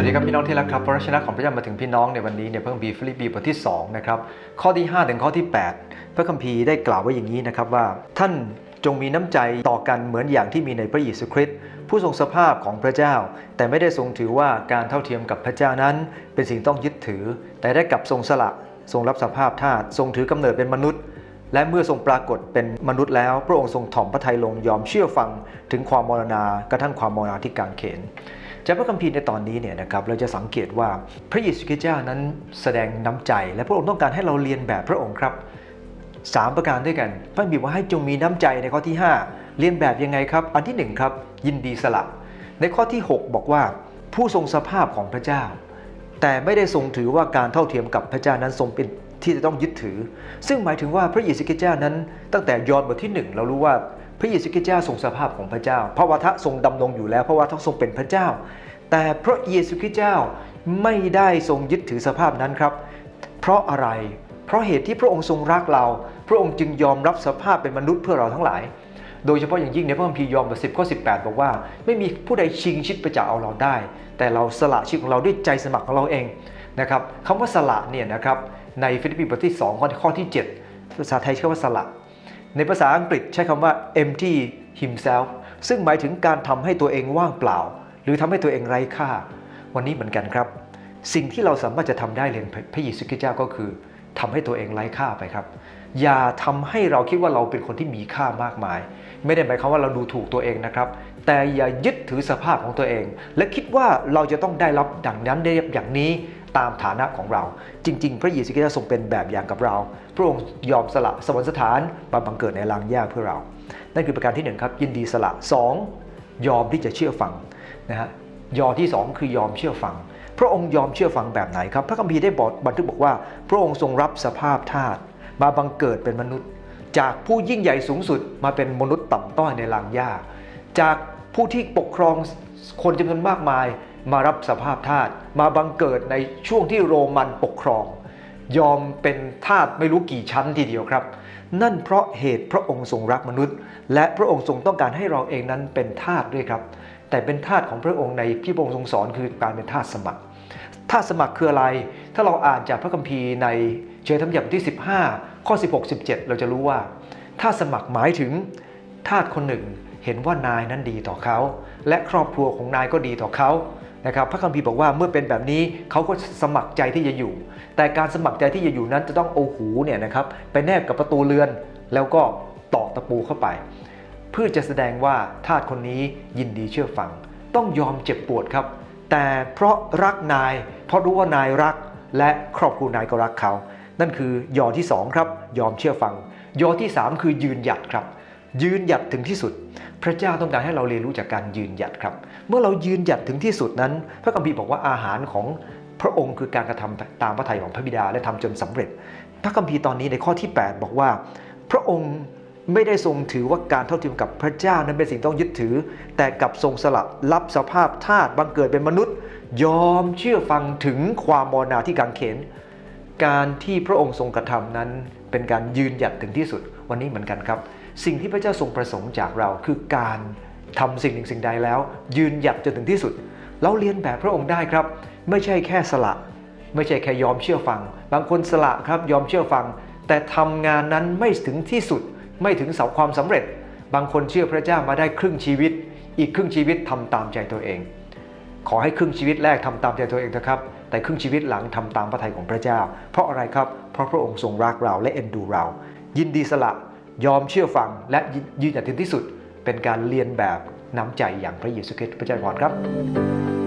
วัสดีครับพี่น้องที่รักครับพระชนะของพระเจ้ามาถึงพี่น้องในวันนี้เนี่ยพระคัมภีร์ฟิลิปปีบทที่2นะครับข้อที่ 5 ถึงข้อที่ 8 พระคัมภีร์ได้กล่าวไว้อย่างนี้นะครับว่า ท่านจงมีน้ำใจต่อกันเหมือนอย่างที่มีในพระเยซูคริสต์ผู้ทรงสภาพของพระเจ้า แต่ไม่ได้ทรงถือว่าการเท่าเทียมกับพระเจ้านั้น เป็นสิ่งต้องยึดถือ แต่ได้กลับทรงสละทรงรับสภาพทาสทรงถือกำเนิดเป็นมนุษย์และเมื่อทรงปรากฏเป็นมนุษย์แล้ว พระองค์ทรงถ่อมพระทัยลงยอมเชื่อฟังถึงความมรณากระทั่งความมรณาที่กางเขน จากพระคัมภีร์ในตอนนี้เนี่ยนะครับเราจะสังเกตว่าพระเยซูคริสต์เจ้านั้นแสดงน้ำใจ และพระองค์ต้องการให้เราเรียนแบบพระองค์ครับสามประการด้วยกัน พระคัมภีร์ว่าให้จงมีน้ำใจในข้อที่ 5 เรียนแบบยังไงครับ อันที่หนึ่งครับ ยินดีสละในข้อที่ 6 บอกว่าผู้ทรงสภาพของพระเจ้า แต่ไม่ได้ทรงถือว่าการเท่าเทียมกับพระเจ้านั้นทรงเป็นที่จะต้องยึดถือ ซึ่งหมายถึงว่าพระเยซูคริสต์เจ้านั้น ตั้งแต่ยอห์นบทที่หนึ่งเรารู้ว่า พระเยซูคริสต์เจ้าทรงสภาพของพระเจ้า พระวทะทรงดำรงอยู่แล้ว พระวทะทรงเป็นพระเจ้า แต่พระเยซูคริสต์เจ้าไม่ได้ทรงยึดถือสภาพนั้นครับ เพราะอะไร เพราะเหตุที่พระองค์ทรงรักเรา พระองค์จึงยอมรับสภาพเป็นมนุษย์เพื่อเราทั้งหลาย โดยเฉพาะอย่างยิ่งในพระคัมภีร์ยอห์นบท10ข้อ18บอกว่า ไม่มีผู้ใดชิงชิดไปจากเอาเราได้ แต่เราสละชีวิตของเราด้วยใจสมัครของเราเองนะครับคำว่าสละเนี่ยนะครับในฟิลิปปีบทที่2ข้อข้อที่ 7 ภาษาไทยใช้คำว่าสละ ในภาษาอังกฤษใช้คำว่า empty himself ซึ่งหมายถึงการทำให้ตัวเองว่างเปล่า หรือทำให้ตัวเองไร้ค่า วันนี้เหมือนกันครับ สิ่งที่เราสามารถจะทำได้เรียนพระเยซูคริสต์เจ้าก็คือทำให้ตัวเองไร้ค่าไปครับ อย่าทำให้เราคิดว่าเราเป็นคนที่มีค่ามากมาย ไม่ได้หมายความว่าเราดูถูกตัวเองนะครับ แต่อย่ายึดถือสภาพของตัวเอง และคิดว่าเราจะต้องได้รับดังนั้นได้อย่างนี้ตามฐานะของเรา จริง ๆ พระเยซูคริสต์ทรงเป็นแบบอย่างกับเรา พระองค์ยอมสละสวรรคสถานมาบังเกิดในลางหญ้าเพื่อเรา นั่นคือประการที่หนึ่งครับ ยินดีสละสองยอมที่จะเชื่อฟังนะฮะยอที่สองคือยอมเชื่อฟัง พระองค์ยอมเชื่อฟังแบบไหนครับ พระคัมภีร์ได้บอกบันทึกบอกว่า พระองค์ทรงรับสภาพทาสมาบังเกิดเป็นมนุษย์ จากผู้ยิ่งใหญ่สูงสุดมาเป็นมนุษย์ต่ำต้อยในลางหญ้าจาก ผู้ที่ปกครองคนจำนวนมากมายมารับสภาพทาสมาบังเกิดในช่วงที่โรมันปกครอง ยอมเป็นทาสไม่รู้กี่ชั้นทีเดียวครับ นั่นเพราะเหตุพระองค์ทรงรักมนุษย์ และพระองค์ทรงต้องการให้เราเองนั้นเป็นทาสด้วยครับ แต่เป็นทาสของพระองค์ในที่พระองค์ทรงสอนคือการเป็นทาสสมัครทาสสมัครคืออะไร ถ้าเราอ่านจากพระคัมภีร์ในเชยธรรมยัติที่ 15 ข้อ 16 17 เราจะรู้ว่าทาสสมัครหมายถึงทาสคนหนึ่ง เห็นว่านายนั้นดีต่อเขา และครอบครัวของนายก็ดีต่อเขานะครับพระคัมภีร์บอกว่าเมื่อเป็นแบบนี้เขาก็สมัครใจที่จะอยู่ แต่การสมัครใจที่จะอยู่นั้นจะต้องเอาหูเนี่ยนะครับไปแนบกับประตูเรือน แล้วก็ตอกตะปูเข้าไป เพื่อจะแสดงว่าทาสคนนี้ยินดีเชื่อฟัง ต้องยอมเจ็บปวดครับ แต่เพราะรักนาย เพราะรู้ว่านายรักและครอบครัวนายก็รักเขา นั่นคือยอที่สองครับยอมเชื่อฟัง ยอที่สามคือยืนหยัดครับ ยืนหยัดถึงที่สุด พระเจ้าต้องการให้เราเรียนรู้จากการยืนหยัดครับ เมื่อเรายืนหยัดถึงที่สุดนั้น พระคัมภีร์บอกว่าอาหารของพระองค์คือการกระทำตามพระทัยของพระบิดาและทำจนสำเร็จ พระคัมภีร์ตอนนี้ในข้อที่ 8 บอกว่า พระองค์ไม่ได้ทรงถือว่าการเท่าเทียมกับพระเจ้านั้นเป็นสิ่งต้องยึดถือ แต่กลับทรงสละรับสภาพทาสบังเกิดเป็นมนุษย์ ยอมเชื่อฟังถึงความมรณาที่กางเขน การที่พระองค์ทรงกระทำนั้นเป็นการยืนหยัดถึงที่สุดวันนี้เหมือนกันครับ สิ่งที่พระเจ้าทรงประสงค์จากเราคือการทำสิ่งหนึ่งสิ่งใดแล้ว ยืนหยัดจนถึงที่สุด เราเรียนแบบพระองค์ได้ครับ ไม่ใช่แค่สละ ไม่ใช่แค่ยอมเชื่อฟัง บางคนสละครับยอมเชื่อฟัง แต่ทำงานนั้นไม่ถึงที่สุด ไม่ถึงเสาความสำเร็จ บางคนเชื่อพระเจ้ามาได้ครึ่งชีวิต อีกครึ่งชีวิตทำตามใจตัวเอง ขอให้ครึ่งชีวิตแรกทำตามใจตัวเองเถอะครับแต่ครึ่งชีวิตหลังทำตามพระทัยของพระเจ้า เพราะอะไรครับ เพราะพระองค์ทรงรักเราและเอ็นดูเรา ยินดีสละ ยอมเชื่อฟังและยืนหยัดถึงที่สุด เป็นการเรียนแบบน้ำใจอย่างพระเยซูคริสต์พระเจ้าก่อนครับ